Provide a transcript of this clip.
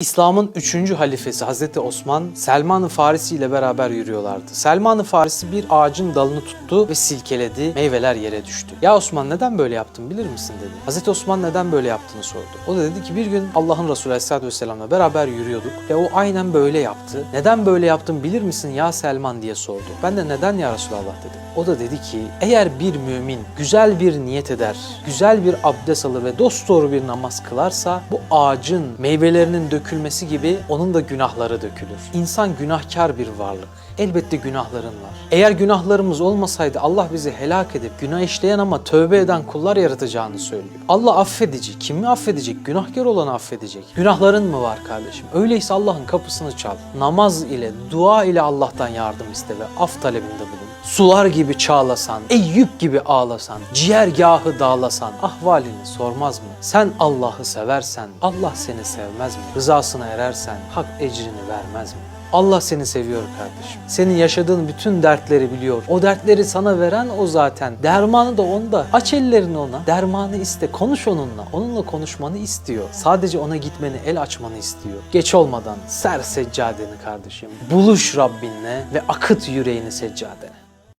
İslam'ın 3. halifesi Hazreti Osman, Selman-ı Farisi ile beraber yürüyorlardı. Selman-ı Farisi bir ağacın dalını tuttu ve silkeledi, meyveler yere düştü. Ya Osman neden böyle yaptın bilir misin dedi. Hazreti Osman neden böyle yaptığını sordu. O da dedi ki bir gün Allah'ın Resulü Aleyhisselatü Vesselam'la beraber yürüyorduk ve o aynen böyle yaptı. Neden böyle yaptın bilir misin ya Selman diye sordu. Ben de neden ya Resulallah dedim. O da dedi ki eğer bir mümin güzel bir niyet eder, güzel bir abdest alır ve dosdoğru bir namaz kılarsa bu ağacın meyvelerinin dökülmesi gibi onun da günahları dökülür. İnsan günahkar bir varlık. Elbette günahların var. Eğer günahlarımız olmasaydı Allah bizi helak edip günah işleyen ama tövbe eden kullar yaratacağını söylüyor. Allah affedici. Kimi affedecek? Günahkar olanı affedecek. Günahların mı var kardeşim? Öyleyse Allah'ın kapısını çal. Namaz ile, dua ile Allah'tan yardım iste ve af talebinde bulun. Sular gibi çağlasan, Eyüp gibi ağlasan, ciğergahı dağlasan ahvalini sormaz mı? Sen Allah'ı seversen Allah seni sevmez mi? Rızasına erersen hak ecrini vermez mi? Allah seni seviyor kardeşim. Senin yaşadığın bütün dertleri biliyor. O dertleri sana veren o zaten. Dermanı da onda. Aç ellerini ona. Dermanı iste. Konuş onunla. Onunla konuşmanı istiyor. Sadece ona gitmeni, el açmanı istiyor. Geç olmadan ser seccadeni kardeşim. Buluş Rabbinle ve akıt yüreğini seccadene.